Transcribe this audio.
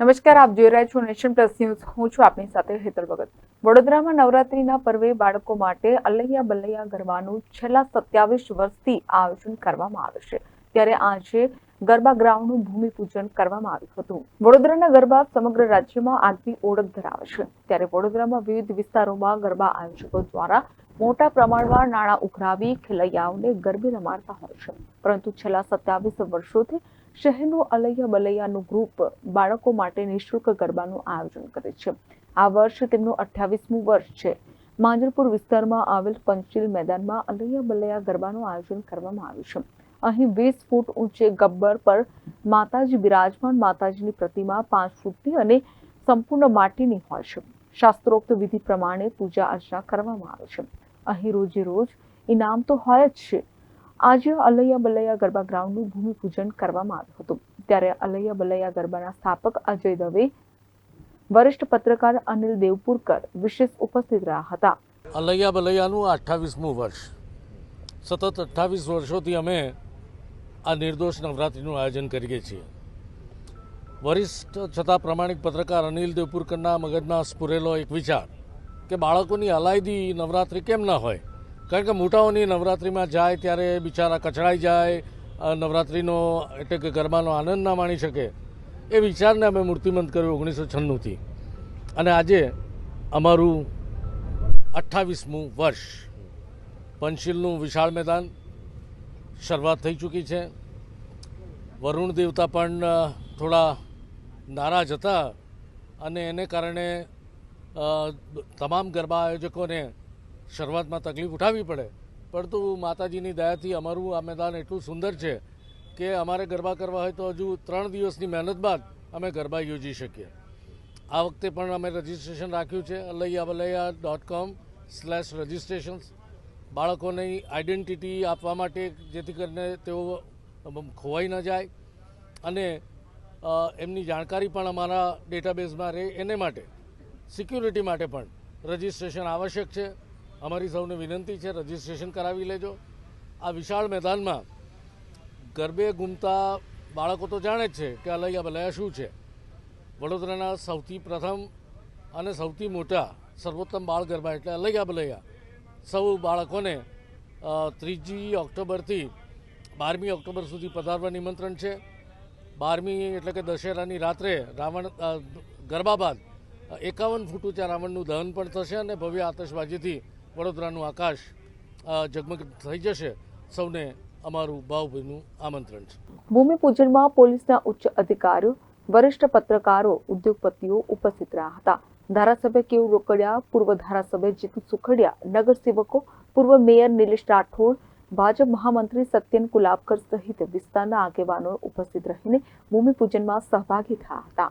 નમસ્કાર, આપ જોઈ રહ્યા છો નેશન પ્લસ ન્યૂઝ. હું છું આપની સાથે હેતલ ભગત. વડોદરામાં નવરાત્રીના પર્વે બાળકો માટે અલૈયા બલૈયા ગરબાનું છેલ્લા સત્યાવીસ વર્ષથી આયોજન કરવામાં આવે છે. ત્યારે આજે ગરબા ગ્રાઉન્ડનું ભૂમિપૂજન કરવામાં આવ્યું હતું. વડોદરાના ગરબા સમગ્ર રાજ્યમાં આગવી ઓળખ ધરાવે છે. ત્યારે વડોદરામાં વિવિધ વિસ્તારોમાં ગરબા આયોજકો દ્વારા મોટા પ્રમાણમાં નાણાં ઉઘરાવી ખેલૈયાઓને ગરબે રમાડતા હોય છે. પરંતુ છેલ્લા સત્યાવીસ વર્ષોથી શહેરનું અલૈયા બલૈયાનું ગ્રુપ બાળકો માટે નિઃશુલ્ક ગરબાનું આયોજન કરે છે. આ વર્ષ તેમનું અઠ્યાવીસમું વર્ષ છે. માંજરપુર વિસ્તારમાં આવેલ પંચીલ મેદાનમાં અલૈયા બલૈયા ગરબાનું આયોજન કરવામાં આવ્યું છે. અહીં વીસ ફૂટ ઊંચે ગબ્બર પર માતાજી બિરાજમાન માતાજીની પ્રતિમા પાંચ ફૂટની અને સંપૂર્ણ માટીની હોય છે. શાસ્ત્રોક્ત વિધિ પ્રમાણે પૂજા અર્ચના કરવામાં આવે છે. અહીં રોજે રોજ. ઇનામ તો હોય જ છે. આજે અલૈયા બલૈયા ગરબા ગ્રાઉન્ડનું ભૂમિપૂજન કરવામાં આવ્યું હતું. ત્યારે અલૈયા બલૈયા ગરબાના સ્થાપક અજય દવે, વરિષ્ઠ પત્રકાર અનિલ દેવપુરકર વિશેષ ઉપસ્થિત રહ્યા હતા. અલૈયા બલૈયાનું અઠ્ઠાવીસમું વર્ષ. સતત અઠ્ઠાવીસ વર્ષોથી અમે આ નિર્દોષ નવરાત્રિનું આયોજન કરીએ છીએ. વરિષ્ઠ છતાં પ્રમાણિક પત્રકાર અનિલ દેવપુરકરના મગજમાં સ્ફુરેલો એક વિચાર. કે બાળકોની અલાયદી નવરાત્રિ કેમ ન હોય? કારણ કે મોટાઓની નવરાત્રિમાં જાય ત્યારે બિચારા કચડાઈ જાય નવરાત્રિનો એટલે કે ગરબાનો આનંદ ના માણી શકે. એ વિચારને અમે મૂર્તિમંત કર્યું ઓગણીસો છન્નુંથી. અને આજે અમારું અઠ્ઠાવીસમું વર્ષ પંચશીલનું વિશાળ મેદાન શરૂઆત થઈ ચૂકી છે. વરુણ દેવતા પણ થોડા નારાજ હતા અને એને કારણે તમામ ગરબા આયોજકોને શરૂઆતમાં તકલીફ ઉઠાવવી પડે. પરંતુ માતાજીની દયાથી અમારું આ મેદાન એટલું સુંદર છે કે અમારે ગરબા કરવા હોય તો હજુ ત્રણ દિવસની મહેનત બાદ અમે ગરબા યોજી શકીએ. આ વખતે પણ અમે રજિસ્ટ્રેશન રાખ્યું છે Alaiya Valaiya dot com slash registrations બાળકોને આઈડેન્ટિટી આપવા માટે જેથી કરીને તેઓ ખોવાઈ ન જાય. અને એમની જાણકારી પણ અમારા ડેટાબેઝમાં રહે એને માટે. સિક્યુરિટી માટે પણ રજિસ્ટ્રેશન આવશ્યક છે. અમારી સૌને વિનંતી છે, રજિસ્ટ્રેશન કરાવી લેજો. આ વિશાળ મેદાનમાં ગરબે ગુમતા બાળકો તો જાણે જ છે કે અલૈયા બલૈયા શું છે? વડોદરાના સૌથી પ્રથમ અને સૌથી મોટા સર્વોત્તમ બાળ ગરબા એટલે અલૈયા બલૈયા. સૌ બાળકોને ત્રીજી ઓક્ટોબરથી બારમી ઓક્ટોબર સુધી પધારવા નિમંત્રણ છે. બારમી એટલે કે દશેરાની રાત્રે રાવણ ગરબા બાદ એકાવન ફૂટ ઊંચા રાવણનું દહન પણ થશે અને ભવ્ય આતશબાજીથી વડોદરાનું આકાશ ઝગમગ થઈ જશે. સૌને અમારું ભાવભીનું આમંત્રણ છે. ભૂમિપૂજનમાં પોલીસના ઉચ્ચ અધિકારીઓ, વરિષ્ઠ પત્રકારો, ઉદ્યોગપતિઓ ઉપસ્થિત રહ્યા હતા. ધારાસભ્ય કેવું રોકડિયા, પૂર્વ ધારાસભ્ય જીતુ સુખડિયા, નગરસેવકો, પૂર્વ મેયર નિલેશ રાઠોડ, ભાજપ મહામંત્રી સત્યન કુલાબકર સહિત વિસ્તારના આગેવાનો ઉપસ્થિત રહીને ભૂમિપૂજનમાં સહભાગી થયા હતા.